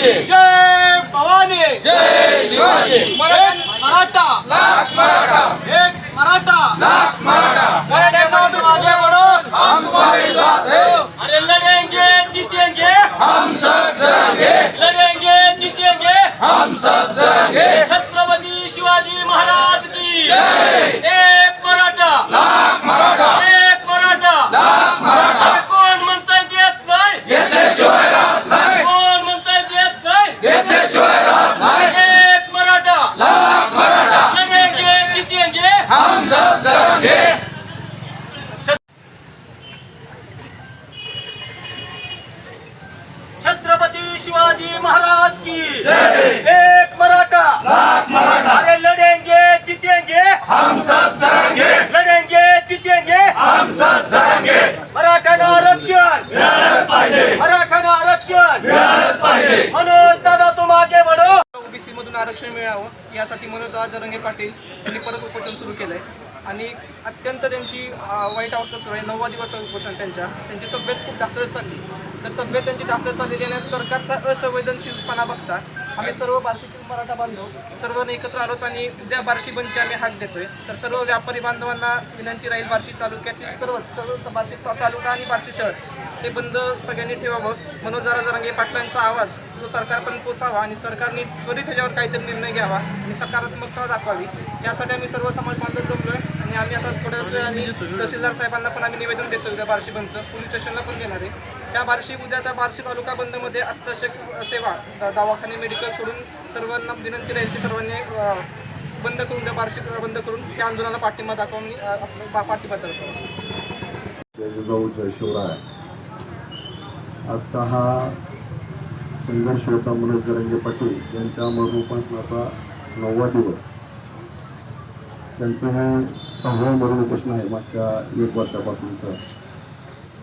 शिवाजी. जय भवानी. जय शिवाजी. मराठा. मराठा. लाख मराठा. एक मराठा. लाख मराठा. मराठा तुम आगे बढ़ो हम तुम्हारे साथ हैं अरे लड़ेंगे जीतेंगे. हम सब जरांगे लड़ेंगे जीतेंगे. हम सब जरांगे छत्रपती शिवाजी महाराज की जय एक मराठा लाख मराठा एक मराठा लाख मराठा अरे कोण म्हणताय देत नाही घेतल्याशिवाय राहत नाही कोण म्हणताय देत नाही घेतल्याशिवाय राहत नाही एक मराठा लाख मराठा लड़ेंगे जीतेंगे हम सब जरांगे छत्रपती शिवाजी महाराज की जय. एक मराठा. लाख मराठा. अरे लड़ेंगे जीतेंगे. हम सब जरांगे लड़ेंगे जीतेंगे. हम सब जरांगे मराठा आरक्षण. मिळालंच पाहिजे. मराठा आरक्षण. मिळालंच पाहिजे. मनोज दादा तुम आगे बढ़ो ओबीसी मधून आरक्षण मिळावं यासाठी मनोज जरंगे पाटील यांनी परत उपोषण सुरू केलंय. आणि अत्यंत त्यांची वाईट अवस्था सुरू आहे नववा दिवस उपोषण त्यांच्या त्यांची तब्येत खूप ढासळत चालली. तर तब्येत त्यांची ढासळत चाललेली आणि सरकारचा असंवेदनशीलपणा बघता आम्ही सर्व बार्शीतील मराठा बांधव सर्वजण एकत्र आलोत आणि उद्या बार्शी बंदची आम्ही हाक देतोय. तर सर्व व्यापारी बांधवांना विनंती राहील बार्शी तालुक्यातील सर्व सर्व बार्शी तालुका आणि बार्शी शहर ते बंद सगळ्यांनी ठेवावं. मनोज जरा जरांगे पाटलांचा आवाज जो सरकारपर्यंत पोचावा आणि सरकारने त्वरित ह्याच्यावर काहीतरी निर्णय घ्यावा आणि सकारात्मकता दाखवावी. यासाठी आम्ही सर्व समाज बांधव जमलोय. आणि आम्ही आता थोड्या वेळाने तहसीलदार साहेबांना पण आम्ही निवेदन देतो उद्या बार्शी बंदचं पोलीस स्टेशनला पण देणार आहे. त्या बार्शी उद्याच्या बार्शी तालुका बंदमध्ये अत्यावश्यक सेवा दवाखाने मेडिकल सोडून सर्वांना विनंती राहील की सर्वांनी बंद करून त्या बार्शी बंद करून त्या आंदोलनाला पाठिंबा दाखवून आपलं पाठिंबा करतो जय शिवराय आजचा हा संघर्ष होता मनोज जरंगे पाटील. यांच्या मरणोपासनाचा नववा दिवस. त्यांचं हे सहावं मरण उपोषण आहे मागच्या एक वर्षापासूनचं.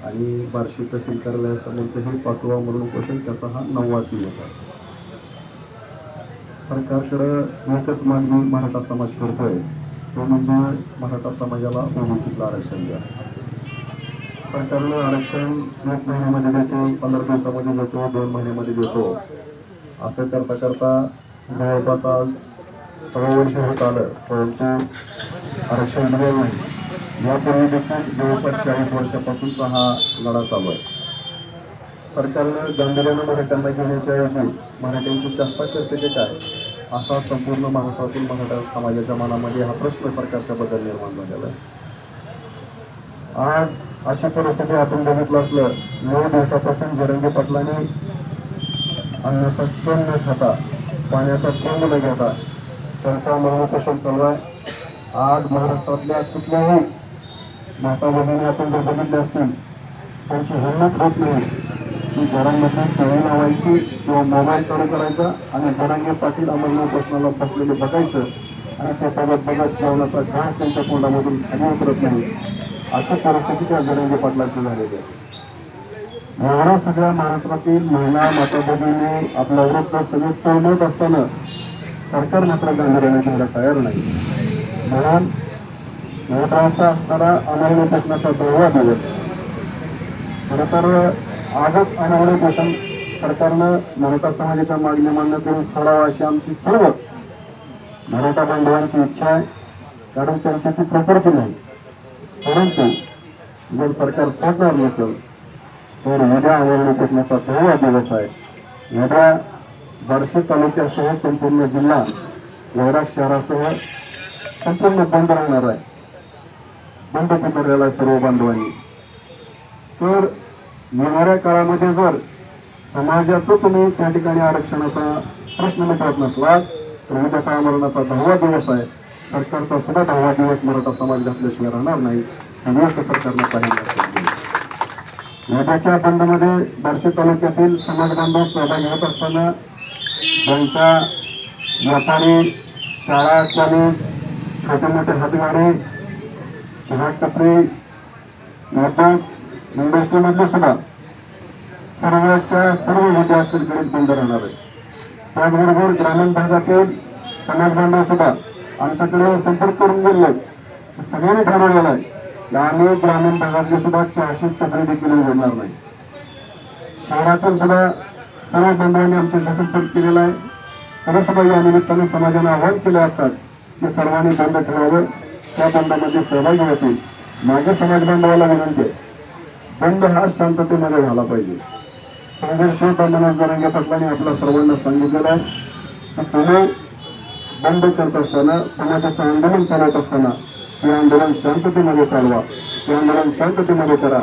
आणि बार्शी तहसील कार्यालयासमोरचं हे पाचवा मरण उपोषण त्याचा हा नववा दिवस आहे. सरकारकडं एकच मागणी मराठा समाज करतोय तो म्हणजे मराठा समाजाला ओबीसीतलं आरक्षण द्या. सरकारनं आरक्षण एक महिन्यामध्ये देतो पंधरा दिवसामध्ये देतो दोन महिन्यामध्ये देतो. असं करता करता जवळपास आज सहा वर्ष होत आलं परंतु आरक्षण मिळालं नाही. यापूर्वी देखील जवळपास चाळीस वर्षापासूनचा हा लढा चालू आहे. सरकारनं गांभीर्यानं मराठ्यांना घेण्याच्या ऐवजी मराठ्यांची चर्चा करते ते काय? असा संपूर्ण महाराष्ट्रातील मराठा समाजाच्या मनामध्ये हा प्रश्न सरकारच्या बद्दल निर्माण झालेला आहे. आज अशी परिस्थिती आपण बघितलं असलं नऊ दिवसापासून जरंगे पाटलांनी अन्नाचा कण न खाता पाण्याचा थेंब न घेता त्यांचा महापोषण चालू आहे आज महाराष्ट्रातल्या कुठल्याही माता भगिनी आपण जर बघितले असतील त्यांची हिंमत होत नाही. की घरांमध्ये टोळी लावायची किंवा मोबाईल चालू करायचा आणि जरांगे पाटील अमरनाथ बसलेले बघायचं आणि ते बघत बघत जेवणाचा घास त्यांच्या तोंडामधून खाली उतरत नाही. अशा परिस्थिती त्या जरांगे पाटलाची झालेली आहे. एवढ्या सगळ्या महाराष्ट्रातील महिला माता भगिनी आपल्या वृत्त सगळे तळमळत असताना सरकार मात्र गांभीर्याने घ्यायला तयार नाही. म्हणून महत्त्वाचा असणारा अनावरण उपोषणाचा दहावा दिवस. खरं तर आजच अनावरण उपोषण सरकारनं मराठा समाजाच्या मागणी मान्य करून सोडावा अशी आमची सर्व मराठा बांधवांची इच्छा आहे. कारण त्यांची ती प्रकृती नाही. परंतु जर सरकार सोडणार नसेल तर उद्या आंदोलन करण्याचा दहावा दिवस आहे. उद्या बार्शी तालुक्यासह संपूर्ण जिल्हा वैराग शहरासह संपूर्ण बंद राहणार आहे. बंद पुकारलेला आहे सर्व बांधवांनी. तर येणाऱ्या काळामध्ये जर समाजाचं तुम्ही त्या ठिकाणी आरक्षणाचा प्रश्न मिटवत नसला तर उद्याचा आमरणाचा दहावा दिवस आहे. सरकारचा सुद्धा दहावा दिवस मराठा समाज घातल्याशिवाय राहणार नाही. हे गोष्ट सरकारनं पाहिजे लक्षात उद्याच्या बंदमध्ये बार्शी तालुक्यातील समाज बांधव सहभागी होत असताना त्यांच्या व्यापारी शाळा असल्याने छोटे मोठे हातगाडे चहा टपरी उद्योग इंडस्ट्रीमधले सुद्धा सर्वच्या सर्व विद्यार्थ्यांकडे बंद राहणार आहे त्याचबरोबर ग्रामीण भागातील समाज बांधव सुद्धा आमच्याकडे संपर्क करून गेले सगळ्यांनी ठरवलेलं आहे. आम्ही ग्रामीण भागातले सुद्धा चारशे कपडे देखील उघडणार नाही शहरातून सुद्धा सर्व बांधवांनी आमच्याशी संपर्क केलेला आहे. पुनसभा या निमित्ताने समाजाने आवाहन केले असतात की सर्वांनी बंद ठेवावं. त्या बंदामध्ये सहभागी होतील माझ्या समाज बांधवाला विनंती आहे. बंद हा शांततेमध्ये झाला पाहिजे. संघर्ष मनोज जरांगे पाटलांनी आपल्या सर्वांना सांगितलेलं आहे. की तुम्ही बंद करत असताना समाजाचं आंदोलन चालवत असताना हे आंदोलन शांततेमध्ये चालवा. हे आंदोलन शांततेमध्ये करा.